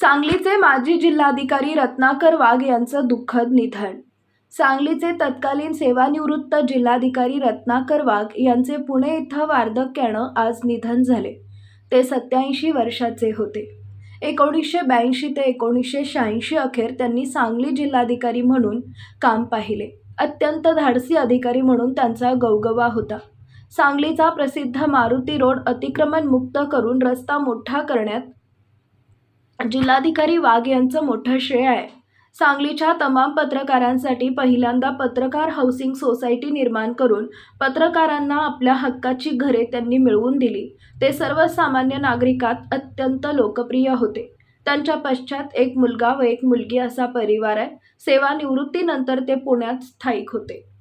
सांगलीचे माजी जिल्हाधिकारी रत्नाकर वाघ यांचं दुःखद निधन. सांगलीचे तत्कालीन सेवानिवृत्त जिल्हाधिकारी रत्नाकर वाघ यांचे पुणे इथं वार्धक्यानं आज निधन झाले. ते सत्याऐंशी वर्षाचे होते. एकोणीसशे ब्याऐंशी ते एकोणीसशे शहाऐंशी अखेर त्यांनी सांगली जिल्हाधिकारी म्हणून काम पाहिले. अत्यंत धाडसी अधिकारी म्हणून त्यांचा गवगवा होता. सांगलीचा प्रसिद्ध मारुती रोड अतिक्रमण मुक्त करून रस्ता मोठा करण्यात जिल्हाधिकारी वाघ यांचं मोठं श्रेय आहे. सांगलीच्या तमाम पत्रकारांसाठी पहिल्यांदा पत्रकार हाऊसिंग सोसायटी निर्माण करून पत्रकारांना आपल्या हक्काची घरे त्यांनी मिळवून दिली. ते सर्वसामान्य नागरिकात अत्यंत लोकप्रिय होते. त्यांच्या पश्चात एक मुलगा व एक मुलगी असा परिवार आहे. सेवानिवृत्तीनंतर ते पुण्यात स्थायिक होते.